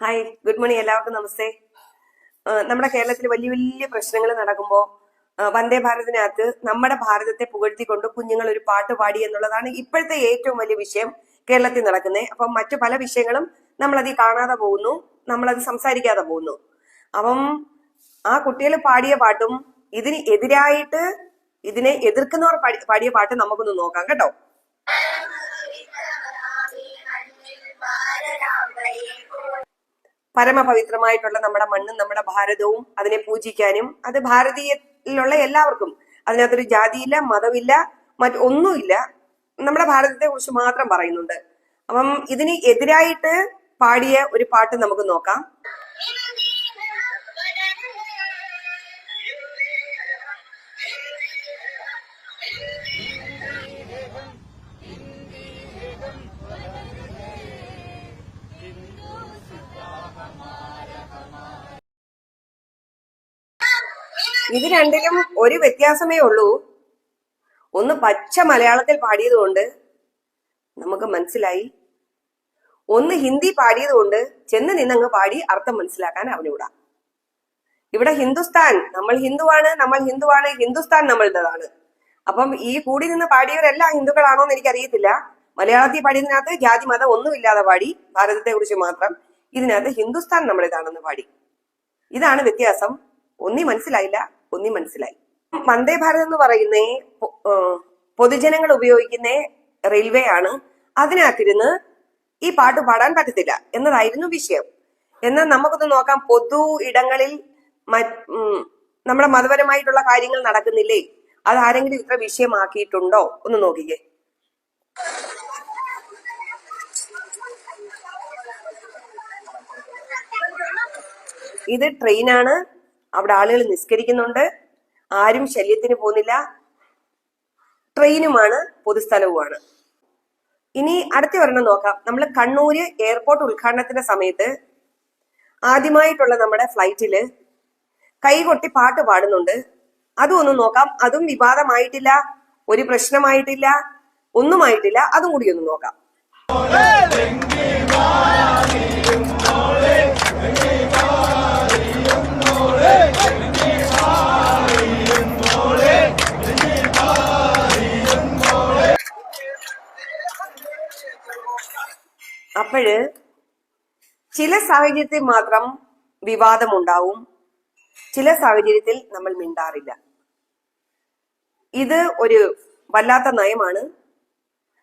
Hi good morning എല്ലാവർക്കും നമസ്തേ. നമ്മുടെ കേരളത്തിൽ വലിയ വലിയ പ്രശ്നങ്ങൾ നടക്കുമ്പോൾ വന്ദേ ഭാരതിനകത്ത് നമ്മുടെ ഭാരതത്തെ പുകഴ്ത്തിക്കൊണ്ട് കുഞ്ഞുങ്ങൾ ഒരു പാട്ട് പാടി എന്നുള്ളതാണ് ഇപ്പോഴത്തെ ഏറ്റവും വലിയ വിഷയം കേരളത്തിൽ നടക്കുന്നത് അപ്പം മറ്റു പല വിഷയങ്ങളും നമ്മളത് കാണാതെ പോകുന്നു നമ്മളത് സംസാരിക്കാതെ പോകുന്നു. അപ്പം ആ കുട്ടികൾ പാടിയ പാട്ടും ഇതിന് എതിരായിട്ട് ഇതിനെ എതിർക്കുന്നവർ പാടിയ പാട്ട് നമുക്കൊന്ന് നോക്കാം കേട്ടോ. പരമപവിത്രമായിട്ടുള്ള നമ്മുടെ മണ്ണും നമ്മുടെ ഭാരതവും അതിനെ പൂജിക്കാനും അത് ഭാരതീയത്തിലുള്ള എല്ലാവർക്കും. അതിനകത്തൊരു ജാതിയില്ല മതമില്ല മറ്റൊന്നുമില്ല നമ്മുടെ ഭാരതത്തെ കുറിച്ച് മാത്രം പറയുന്നുണ്ട്. അപ്പം ഇതിന് എതിരായിട്ട് പാടിയ ഒരു പാട്ട് നമുക്ക് നോക്കാം. ഇത് രണ്ടിലും ഒരു വ്യത്യാസമേ ഉള്ളൂ. ഒന്ന് പച്ച മലയാളത്തിൽ പാടിയതുകൊണ്ട് നമുക്ക് മനസ്സിലായി. ഒന്ന് ഹിന്ദി പാടിയതുകൊണ്ട് ചെന്ന് നിന്നങ്ങ് പാടി അർത്ഥം മനസ്സിലാക്കാൻ അവനിവിടാം ഇവിടെ ഹിന്ദുസ്ഥാൻ നമ്മൾ ഹിന്ദുവാണ് നമ്മൾ ഹിന്ദുവാണ് ഹിന്ദുസ്ഥാൻ നമ്മളുടേതാണ്. അപ്പം ഈ കൂടി നിന്ന് പാടിയവരെല്ലാം ഹിന്ദുക്കളാണോ എന്ന് എനിക്കറിയത്തില്ല. മലയാളത്തിൽ പാടിയതിനകത്ത് ജാതി മതം ഒന്നുമില്ലാതെ പാടി ഭാരതത്തെ കുറിച്ച് മാത്രം ഇതിനകത്ത് ഹിന്ദുസ്ഥാൻ നമ്മളിതാണെന്ന് പാടി. ഇതാണ് വ്യത്യാസം. ഒന്നി മനസ്സിലായില്ല. ഒന്നി മനസ്സിലായി. വന്ദേ ഭാരത് എന്ന് പറയുന്ന പൊതുജനങ്ങൾ ഉപയോഗിക്കുന്ന റെയിൽവേ ആണ്. അതിനകത്തിരുന്ന് ഈ പാട്ട് പാടാൻ പറ്റത്തില്ല എന്നതായിരുന്നു വിഷയം. എന്നാൽ നമുക്കൊന്ന് നോക്കാം പൊതു ഇടങ്ങളിൽ നമ്മുടെ മതപരമായിട്ടുള്ള കാര്യങ്ങൾ നടക്കുന്നില്ലേ? അത് ആരെങ്കിലും ഇത്ര വിഷയമാക്കിയിട്ടുണ്ടോ? ഒന്ന് നോക്കിക്കേ. ഇത് ട്രെയിനാണ്. അവിടെ ആളുകൾ നിസ്കരിക്കുന്നുണ്ട്. ആരും ശല്യത്തിന് പോകുന്നില്ല. ട്രെയിനുമാണ് പൊതുസ്ഥലവുമാണ്. ഇനി അടുത്ത ഒരെണ്ണം നോക്കാം. നമ്മൾ കണ്ണൂര് എയർപോർട്ട് ഉദ്ഘാടനത്തിന്റെ സമയത്ത് ആദ്യമായിട്ടുള്ള നമ്മുടെ ഫ്ലൈറ്റിൽ കൈകൊട്ടി പാട്ട് പാടുന്നുണ്ട്. അതും ഒന്ന് നോക്കാം. അതും വിവാദമായിട്ടില്ല ഒരു പ്രശ്നമായിട്ടില്ല ഒന്നുമായിട്ടില്ല. അതും കൂടി ഒന്ന് നോക്കാം. അപ്പോഴ് ചില സാഹചര്യത്തിൽ മാത്രം വിവാദമുണ്ടാവും. ചില സാഹചര്യത്തിൽ നമ്മൾ മിണ്ടാറില്ല. ഇത് ഒരു വല്ലാത്ത നയമാണ്.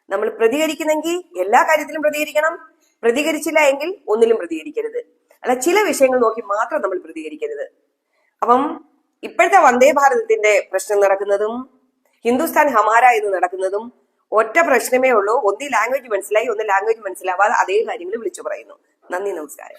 നമ്മൾ പ്രതികരിക്കുന്നെങ്കിൽ എല്ലാ കാര്യത്തിലും പ്രതികരിക്കണം. പ്രതികരിച്ചില്ല എങ്കിൽ ഒന്നിലും പ്രതികരിക്കരുത്. അല്ല ചില വിഷയങ്ങൾ നോക്കി മാത്രം നമ്മൾ പ്രതികരിക്കരുത്. അപ്പം ഇപ്പോഴത്തെ വന്ദേ ഭാരതത്തിന്റെ പ്രശ്നം നടക്കുന്നതും ഹിന്ദുസ്ഥാൻ ഹമാര എന്ന് നടക്കുന്നതും ഒറ്റ പ്രശ്നമേ ഉള്ളൂ. ഒന്ന് ലാംഗ്വേജ് മനസ്സിലായി ഒന്ന് ലാംഗ്വേജ് മനസ്സിലാവാതെ അതേ കാര്യങ്ങൾ വിളിച്ചു പറയുന്നു. നന്ദി നമസ്കാരം.